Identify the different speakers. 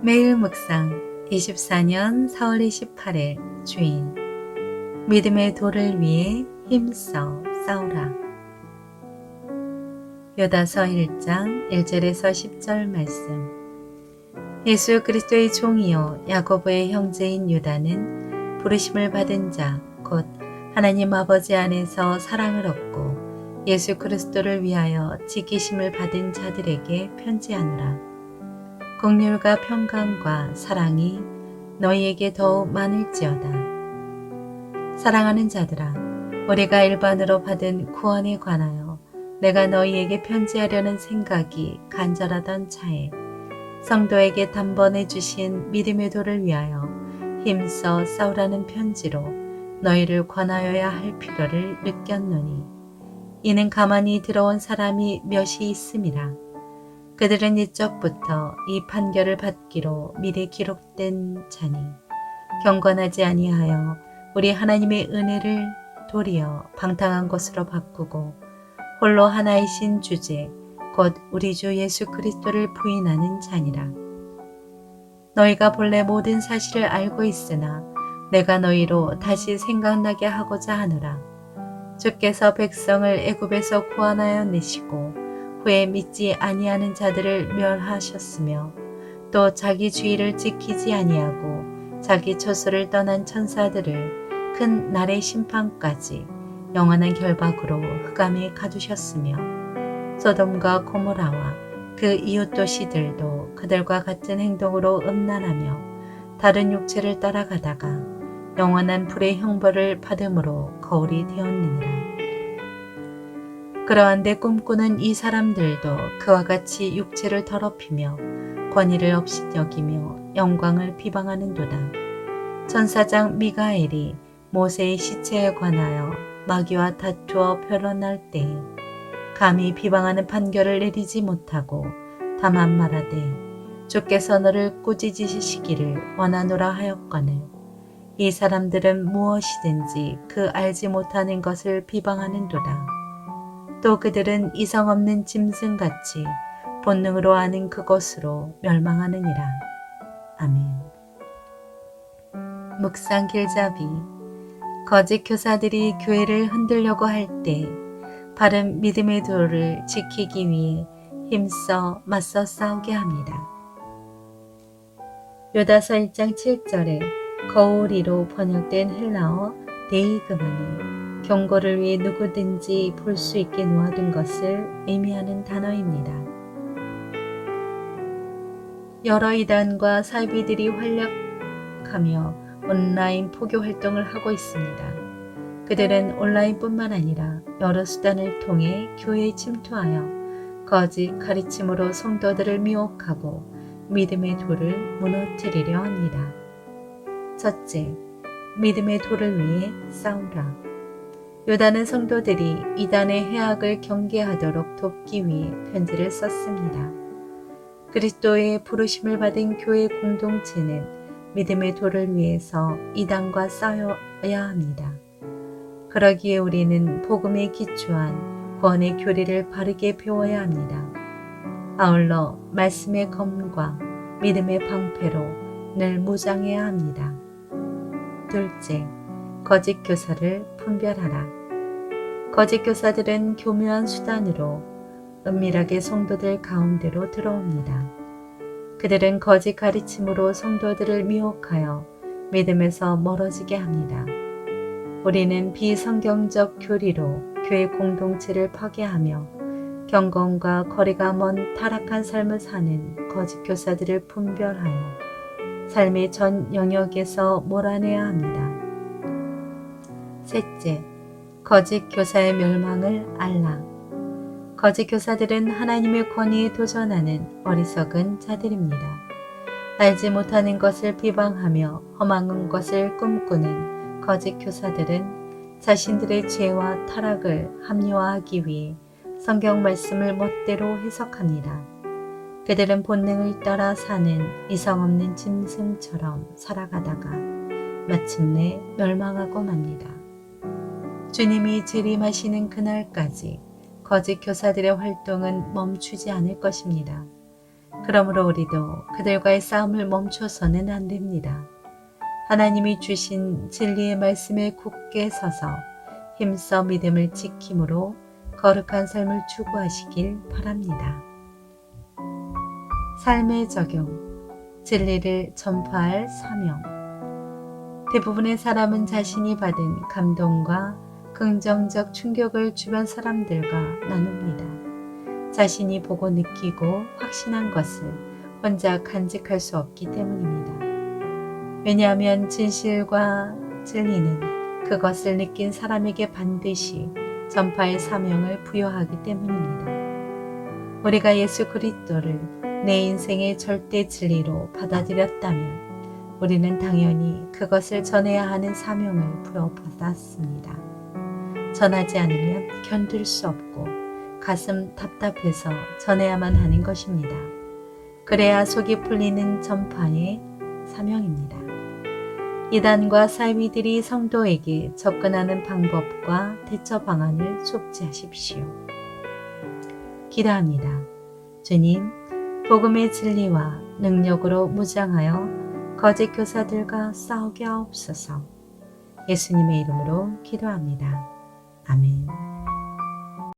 Speaker 1: 매일 묵상 24년 4월 28일 주인. 믿음의 도를 위해 힘써 싸우라. 요다서 1장 1절에서 10절 말씀. 예수 그리스도의 종이요 야고보의 형제인 유다는 부르심을 받은 자 곧 하나님 아버지 안에서 사랑을 얻고 예수 그리스도를 위하여 지키심을 받은 자들에게 편지하노라. 공률과 평강과 사랑이 너희에게 더욱 많을지어다. 사랑하는 자들아, 우리가 일반으로 받은 구원에 관하여 내가 너희에게 편지하려는 생각이 간절하던 차에 성도에게 단번에 주신 믿음의 도를 위하여 힘써 싸우라는 편지로 너희를 권하여야 할 필요를 느꼈노니 이는 가만히 들어온 사람이 몇이 있음이라. 그들은 이적부터 이 판결을 받기로 미리 기록된 자니 경건하지 아니하여 우리 하나님의 은혜를 도리어 방탕한 것으로 바꾸고 홀로 하나이신 주제 곧 우리 주 예수 그리스도를 부인하는 자니라. 너희가 본래 모든 사실을 알고 있으나 내가 너희로 다시 생각나게 하고자 하노라. 주께서 백성을 애굽에서 구원하여 내시고 후에 믿지 아니하는 자들을 멸하셨으며 또 자기 주의를 지키지 아니하고 자기 처소를 떠난 천사들을 큰 날의 심판까지 영원한 결박으로 흑암에 가두셨으며 소돔과 고모라와 그 이웃 도시들도 그들과 같은 행동으로 음란하며 다른 육체를 따라가다가 영원한 불의 형벌을 받음으로 거울이 되었느니라. 그러한데 꿈꾸는 이 사람들도 그와 같이 육체를 더럽히며 권위를 없이 여기며 영광을 비방하는도다. 천사장 미가엘이 모세의 시체에 관하여 마귀와 다투어 변론할 때에 감히 비방하는 판결을 내리지 못하고 다만 말하되 주께서 너를 꾸짖으시기를 원하노라 하였거늘 이 사람들은 무엇이든지 그 알지 못하는 것을 비방하는도다. 또 그들은 이성 없는 짐승같이 본능으로 아는 그것으로 멸망하느니라. 아멘. 묵상 길잡이 거짓 교사들이 교회를 흔들려고 할 때 바른 믿음의 도를 지키기 위해 힘써 맞서 싸우게 합니다. 요다서 1장 7절에 거울이로 번역된 헬라어 데이그마는 경고를 위해 누구든지 볼 수 있게 놓아둔 것을 의미하는 단어입니다. 여러 이단과 사이비들이 활약하며 온라인 포교 활동을 하고 있습니다. 그들은 온라인뿐만 아니라 여러 수단을 통해 교회에 침투하여 거짓 가르침으로 성도들을 미혹하고 믿음의 돌을 무너뜨리려 합니다. 첫째, 믿음의 도를 위해 싸우라. 요단은 성도들이 이단의 해악을 경계하도록 돕기 위해 편지를 썼습니다. 그리스도의 부르심을 받은 교회 공동체는 믿음의 도를 위해서 이단과 싸워야 합니다. 그러기에 우리는 복음에 기초한 구원의 교리를 바르게 배워야 합니다. 아울러 말씀의 검과 믿음의 방패로 늘 무장해야 합니다. 둘째, 거짓 교사를 분별하라. 거짓 교사들은 교묘한 수단으로 은밀하게 성도들 가운데로 들어옵니다. 그들은 거짓 가르침으로 성도들을 미혹하여 믿음에서 멀어지게 합니다. 우리는 비성경적 교리로 교회 공동체를 파괴하며 경건과 거리가 먼 타락한 삶을 사는 거짓 교사들을 분별하여 삶의 전 영역에서 몰아내야 합니다. 셋째, 거짓 교사의 멸망을 알라. 거짓 교사들은 하나님의 권위에 도전하는 어리석은 자들입니다. 알지 못하는 것을 비방하며 험한 것을 꿈꾸는 거짓 교사들은 자신들의 죄와 타락을 합리화하기 위해 성경 말씀을 멋대로 해석합니다. 그들은 본능을 따라 사는 이성 없는 짐승처럼 살아가다가 마침내 멸망하고 맙니다. 주님이 재림하시는 그날까지 거짓 교사들의 활동은 멈추지 않을 것입니다. 그러므로 우리도 그들과의 싸움을 멈춰서는 안 됩니다. 하나님이 주신 진리의 말씀에 굳게 서서 힘써 믿음을 지킴으로 거룩한 삶을 추구하시길 바랍니다. 삶의 적용, 진리를 전파할 사명. 대부분의 사람은 자신이 받은 감동과 긍정적 충격을 주변 사람들과 나눕니다. 자신이 보고 느끼고 확신한 것을 혼자 간직할 수 없기 때문입니다. 왜냐하면 진실과 진리는 그것을 느낀 사람에게 반드시 전파의 사명을 부여하기 때문입니다. 우리가 예수 그리스도를 내 인생의 절대 진리로 받아들였다면 우리는 당연히 그것을 전해야 하는 사명을 부여받았습니다. 전하지 않으면 견딜 수 없고 가슴 답답해서 전해야만 하는 것입니다. 그래야 속이 풀리는 전파의 사명입니다. 이단과 사이비들이 성도에게 접근하는 방법과 대처 방안을 숙지하십시오. 기도합니다. 주님, 복음의 진리와 능력으로 무장하여 거짓 교사들과 싸우게 하옵소서. 예수님의 이름으로 기도합니다. 아멘.